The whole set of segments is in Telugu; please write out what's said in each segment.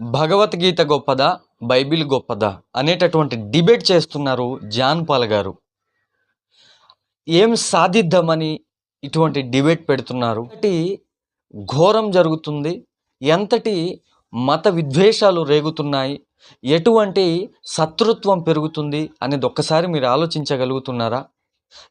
భగవద్గీత గొప్పదా? బైబిల్ గొప్పదా? అనేటటువంటి డిబేట్ చేస్తున్నారు జాన్ పాల్ గారు. ఏం సాధిద్దామని ఇటువంటి డిబేట్ పెడుతున్నారు? ఎంతటి ఘోరం జరుగుతుంది? ఎంతటి మత విద్వేషాలు రేగుతున్నాయి? ఎటువంటి శత్రుత్వం పెరుగుతుంది? అనేది ఒక్కసారి మీరు ఆలోచించగలుగుతున్నారా?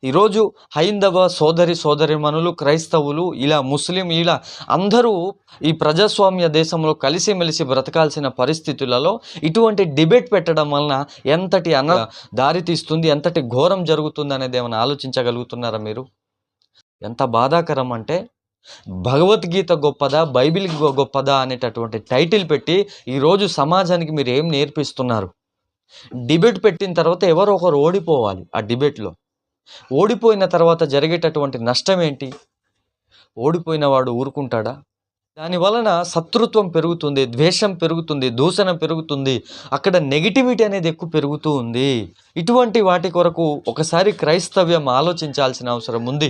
ఈరోజు హైందవ సోదరి సోదరిమణులు క్రైస్తవులు ఇలా ముస్లిం ఇలా అందరూ ఈ ప్రజాస్వామ్య దేశంలో కలిసిమెలిసి బ్రతకాల్సిన పరిస్థితులలో ఇటువంటి డిబేట్ పెట్టడం వలన ఎంతటి అన దారి తీస్తుంది ఎంతటి ఘోరం జరుగుతుంది అనేది ఏమైనా ఆలోచించగలుగుతున్నారా మీరు? ఎంత బాధాకరం అంటే భగవద్గీత గొప్పదా బైబిల్ గొప్పదా అనేటటువంటి టైటిల్ పెట్టి ఈరోజు సమాజానికి మీరు ఏం నేర్పిస్తున్నారు? డిబేట్ పెట్టిన తర్వాత ఎవరో ఒకరు ఓడిపోవాలి ఆ డిబేట్లో. ఓడిపోయిన తర్వాత జరిగేటటువంటి నష్టం ఏంటి? ఓడిపోయిన వాడు ఊరుకుంటాడా? దాని వలన శత్రుత్వం పెరుగుతుంది ద్వేషం పెరుగుతుంది దూషణ పెరుగుతుంది అక్కడ నెగిటివిటీ అనేది ఎక్కువ పెరుగుతూ ఉంది. ఇటువంటి వాటి కొరకు ఒకసారి క్రైస్తవ్యం ఆలోచించాల్సిన అవసరం ఉంది.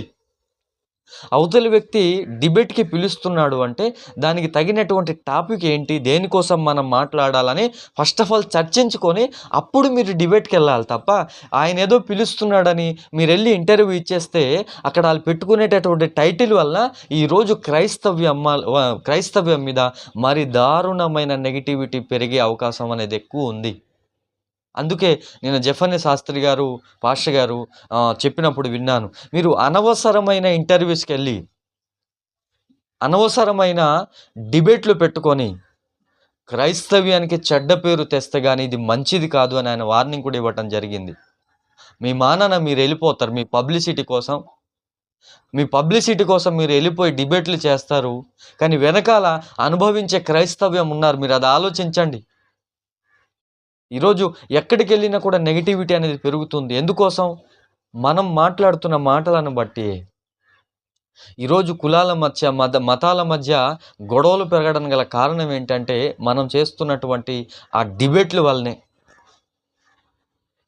అవతలి వ్యక్తి డిబేట్కి పిలుస్తున్నాడు అంటే దానికి తగినటువంటి టాపిక్ ఏంటి? దేనికోసం మనం మాట్లాడాలని ఫస్ట్ ఆఫ్ ఆల్ చర్చించుకొని అప్పుడు మీరు డిబేట్కి వెళ్ళాలి తప్ప ఆయన ఏదో పిలుస్తున్నాడని మీరు వెళ్ళి ఇంటర్వ్యూ ఇచ్చేస్తే అక్కడ వాళ్ళు పెట్టుకునేటటువంటి టైటిల్ వల్ల ఈరోజు క్రైస్తవ్యం క్రైస్తవ్యం మీద మరి దారుణమైన నెగిటివిటీ పెరిగే అవకాశం అనేది ఎక్కువ ఉంది. అందుకే నేను జఫని శాస్త్రి గారు పాష గారు చెప్పినప్పుడు విన్నాను. మీరు అనవసరమైన ఇంటర్వ్యూస్కి వెళ్ళి అనవసరమైన డిబేట్లు పెట్టుకొని క్రైస్తవ్యానికి చెడ్డ పేరు తెస్తే కానీ ఇది మంచిది కాదు అని ఆయన వార్నింగ్ కూడా ఇవ్వటం జరిగింది. మీ మానన మీరు వెళ్ళిపోతారు మీ పబ్లిసిటీ కోసం. మీ పబ్లిసిటీ కోసం మీరు వెళ్ళిపోయి డిబేట్లు చేస్తారు. కానీ వెనకాల అనుభవించే క్రైస్తవ్యం ఉన్నారు మీరు అది ఆలోచించండి. ఈరోజు ఎక్కడికి వెళ్ళినా కూడా నెగిటివిటీ అనేది పెరుగుతుంది. ఎందుకోసం? మనం మాట్లాడుతున్న మాటలను బట్టి. ఈరోజు కులాల మధ్య మత మతాల మధ్య గొడవలు పెరగడం గల కారణం ఏంటంటే మనం చేస్తున్నటువంటి ఆ డిబేట్ల వల్లనే.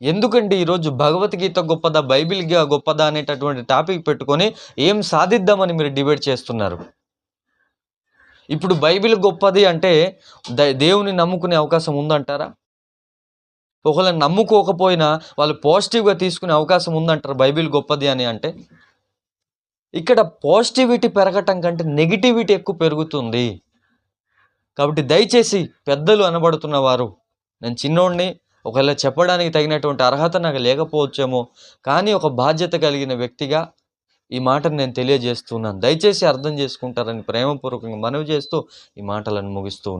ఎందుకండి ఈరోజు భగవద్గీత గొప్పదా బైబిల్ గొప్పదా అనేటటువంటి టాపిక్ పెట్టుకొని ఏం సాధిద్దామని మీరు డిబేట్ చేస్తున్నారు? ఇప్పుడు బైబిల్ గొప్పది అంటే దేవుని నమ్ముకునే అవకాశం ఉందంటారా? ఒకవేళ నమ్ముకోకపోయినా వాళ్ళు పాజిటివ్గా తీసుకునే అవకాశం ఉందంటారు బైబిల్ గొప్పది అని అంటే. ఇక్కడ పాజిటివిటీ పెరగటం కంటే నెగిటివిటీ ఎక్కువ పెరుగుతుంది. కాబట్టి దయచేసి పెద్దలు అనబడుతున్న వారు నేను చిన్నోడిని ఒకవేళ చెప్పడానికి తగినటువంటి అర్హత నాకు లేకపోవచ్చేమో కానీ ఒక బాధ్యత కలిగిన వ్యక్తిగా ఈ మాటను నేను తెలియజేస్తున్నాను. దయచేసి అర్థం చేసుకుంటారని ప్రేమపూర్వకంగా మనవి చేస్తూ ఈ మాటలను ముగిస్తూ ఉన్నాను.